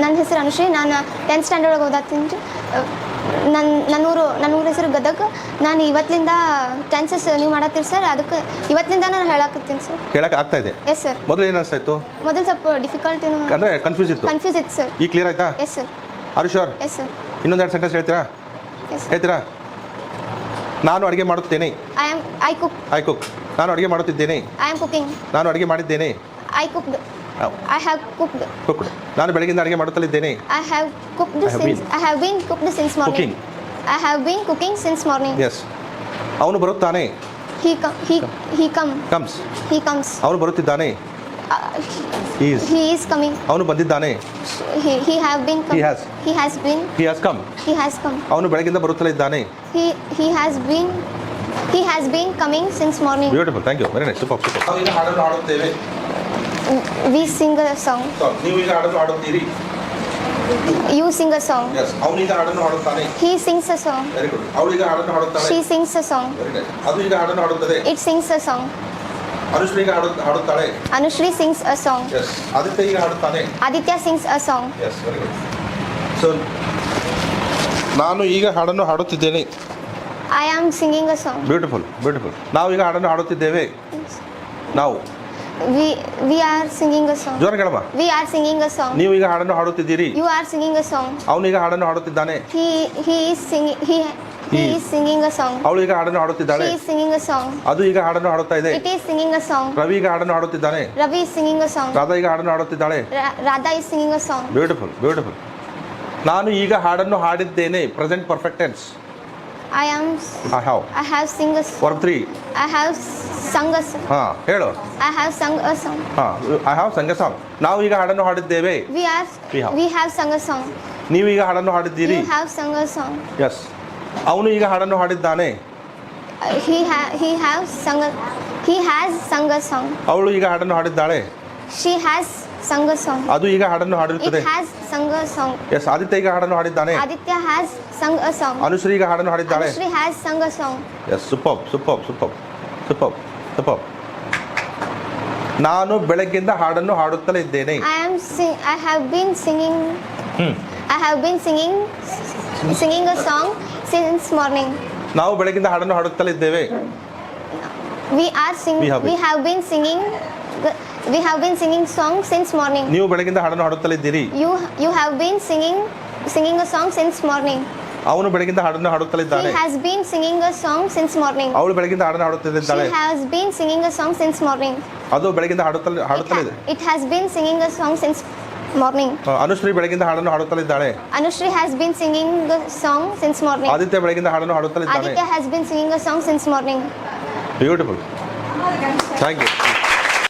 ನನ್ನ ಹೆಸರು ಅನುಶ್ರೀ ನಾನು ಟೆಂತ್ ಸ್ಟ್ಯಾಂಡರ್ಡ್ ಒಳಗೆ ಓದಾತೀನಿ ರೀ. ನನ್ನ ನನ್ನೂರು ನನ್ನೂರ ಹೆಸರು ಗದಗ. ನಾನು ಇವತ್ತಿನಿಂದ ಟೆನ್ಸಸ್ ನೀವು ಮಾಡತ್ತೀರಿ ಸರ್ ಅದಕ್ಕೆ ಇವತ್ತಿನಿಂದ ನಾನು ಹೇಳಕತ್ತೀನಿ ಸರ್ ಹೇಳಕ್ ಆಗ್ತಾ ಇದೆ? ಎಸ್ ಸರ್ ಮೊದಲು ಏನು ಅನಿಸ್ತಾ ಇತ್ತು? ಮೊದಲು ಸ್ವಲ್ಪ ಡಿಫಿಕಲ್ಟಿ ಅಂದರೆ ಕನ್ಫ್ಯೂಸ್ ಇತ್ತು? ಕನ್ಫ್ಯೂಸ್ ಇತ್ತು ಸರ್ ಈ ಕ್ಲಿಯರ್ ಆಯ್ತಾ? ಎಸ್ ಸರ್ ಆರು ಶೋರ್ ಎಸ್ ಸರ್ ಇನ್ನೊಂದು ಎರಡು ಸೆಂಟೆನ್ಸ್ ಹೇಳ್ತೀರಾ? ಎಸ್ ಹೇಳ್ತೀರಾ? ನಾನು ಅಡುಗೆ ಮಾಡುತ್ತೇನೆ. I am I cook I cook ನಾನು ಅಡುಗೆ ಮಾಡುತ್ತಿದ್ದೇನೆ. ಐ ಆಮ್ ಕುಕಿಂಗ್ ನಾನು ಅಡುಗೆ ಮಾಡಿದ್ದೇನೆ. I Cooked I have cooked cooked ನಾನು ಬೆಳಗಿಂದ ಅಡುಗೆ ಮಾಡುತ್ತಲಿದ್ದೇನೆ I have cooked I have since been. I have been cooked since morning. Cooking. I have been cooking since morning. Yes ಅವನು ಬರುತ್ತಾನೆ He come he he come comes he comes. ಅವನು ಬರುತ್ತಿದ್ದಾನೆ Uh, is he is coming. ಅವನು ಬಂದಿದ್ದಾನೆ He he have been come. He has. He has been. He has come He has come. ಅವನು ಬೆಳಗಿಂದ ಬರುತ್ತಲೇ ಇದ್ದಾನೆ He he has been. He has been coming since morning. Beautiful thank you very nice super super ನಾವು ಈಗ ಹಾಡನ್ನು ಹಾಡುತ್ತೇವೆ We sing song song. ನೀವು ಈಗ ಹಾಡನ್ನು ಹಾಡುತ್ತೀರಿ? You sing a song yes ಅವನು ಈಗ ಹಾಡನ್ನು ಹಾಡುತ್ತಾನೆ. He sings a song very good ಅವಳು ಈಗ ಹಾಡನ್ನು ಹಾಡುತ್ತಾಳೆ. She sings a song very ಅದು ಈಗ ಹಾಡನ್ನು ಹಾಡುತ್ತದೆ. It sings a song Anushree ಈಗ ಹಾಡು ಹಾಡುತ್ತಾಳೆ. Anushree sings a song yes Aditya ಈಗ ಹಾಡುತ್ತಾನೆ. Aditya sings a song yes very good so ನಾನು ಈಗ ಹಾಡನ್ನು ಹಾಡುತ್ತಿದ್ದೇನೆ. I am singing a song beautiful beautiful ನಾವು ಈಗ ಹಾಡನ್ನು ಹಾಡುತ್ತಿದ್ದೇವೆ. ನಾವು We we are singing a song. ಜೋರ ಕೇಳಮ್ಮ We are singing a song. ನೀವು ಈಗ ಹಾಡನ್ನು ಹಾಡುತ್ತಿದ್ದೀರಿ You are singing a song. ಅವನು ಈಗ ಹಾಡನ್ನು ಹಾಡುತ್ತಿದ್ದಾನೆ He he is singing he he He. is singing a song. ಅವಳು ಈಗ ಹಾಡನ್ನು ಹಾಡುತ್ತಿದ್ದಾಳೆ She is singing a song. ಅದು ಈಗ ಹಾಡನ್ನು ಹಾಡುತ್ತಾ ಇದೆ It is singing a song. Ravi ಈಗ ಹಾಡನ್ನು ಹಾಡುತ್ತಿದ್ದಾನೆ Ravi is singing a song. Radha ಈಗ ಹಾಡನ್ನು ಹಾಡುತ್ತಿದ್ದಾಳೆ Ra- Radha is singing a song. Beautiful beautiful ನಾನು ಈಗ ಹಾಡನ್ನು ಹಾಡಿದ್ದೇನೆ present perfect tense I am I have I have sing four three I have songs ಹಾಂ ಹೇಳು. ಐ ಹ್ಯಾವ್ ಸಂಗ ಸಾಂಗ್ ಹಾಂ ಐ ಹ್ಯಾವ್ ಸಂಗ ಸಾಂಗ್ ನಾವು ಈಗ ಹಾಡನ್ನು ಹಾಡಿದ್ದೇವೆ. We are we have sung song ನೀವು ಈಗ ಹಾಡನ್ನು ಹಾಡಿದ್ದೀರಿ. You have sung song yes ಅವನು ಈಗ ಹಾಡನ್ನು ಹಾಡಿದ್ದಾನೆ. ಹಿ ಹ್ಯಾ ಹಿ ಹ್ಯಾವ್ ಸಂಗ ಹಿ ಹ್ಯಾಸ್ ಸಂಗ ಸಾಂಗ್ ಅವಳು ಈಗ ಹಾಡನ್ನು ಹಾಡಿದ್ದಾಳೆ. ಶಿ ಹ್ಯಾಸ್ ಸಂಘ ಸಾಂಗ್ ಅದು ಈಗ ಹಾಡನ್ನು ಹಾಡಿರುತ್ತದೆ. ಎಸ್ ಆದಿತ್ಯ ಈಗ ಹಾಡನ್ನು ಹಾಡಿದ್ದಾನೆ. Aditya has sung song Anushree ಈಗ ಹಾಡನ್ನು ಹಾಡಿದ್ದಾಳೆ. Shree has sung song yes super super super super super ನಾನು ಬೆಳಗ್ಗೆಯಿಂದ ಹಾಡನ್ನು ಹಾಡುತ್ತಲೇ ಇದ್ದೇನೆ. I am sing I have been singing hmm. I have been singing singing a song since morning ನಾವು ಬೆಳಗ್ಗೆಯಿಂದ ಹಾಡನ್ನು ಹಾಡುತ್ತಲೇ ಇದ್ದೇವೆ. We are sing we have been singing We have been singing song since morning. ನೀವು ಬೆಳಗ್ಗಿಂದ ಹಾಡನ್ನು ಹಾಡುತ್ತಲೇ ಇದ್ದೀರಿ You you have been singing, singing a song since morning. ಅವನು ಬೆಳಗ್ಗಿಂದ ಹಾಡನ್ನು ಹಾಡುತ್ತಲೇ ಇದ್ದಾನೆ He has been singing a song since morning. ಅವಳು ಬೆಳಗ್ಗಿಂದ ಹಾಡನ್ನು ಹಾಡುತ್ತಿದ್ದಾಳೆ She has been singing a song since morning. ಅದು ಬೆಳಗ್ಗಿಂದ ಹಾಡುತ್ತಲೇ It, ಹಾಡುತ್ತಲೇ ha- it has been singing a song since morning. ಆ, ಅನುಶ್ರೀ ಬೆಳಗ್ಗಿಂದ ಹಾಡನ್ನು ಹಾಡುತ್ತಲೇ ಇದ್ದಾಳೆ Anushri has been singing a song since morning. Aditya ಬೆಳಗ್ಗಿಂದ ಹಾಡನ್ನು ಹಾಡುತ್ತಲೇ ಇದ್ದಾನೆ Aditya has been singing a song since morning. Beautiful thank you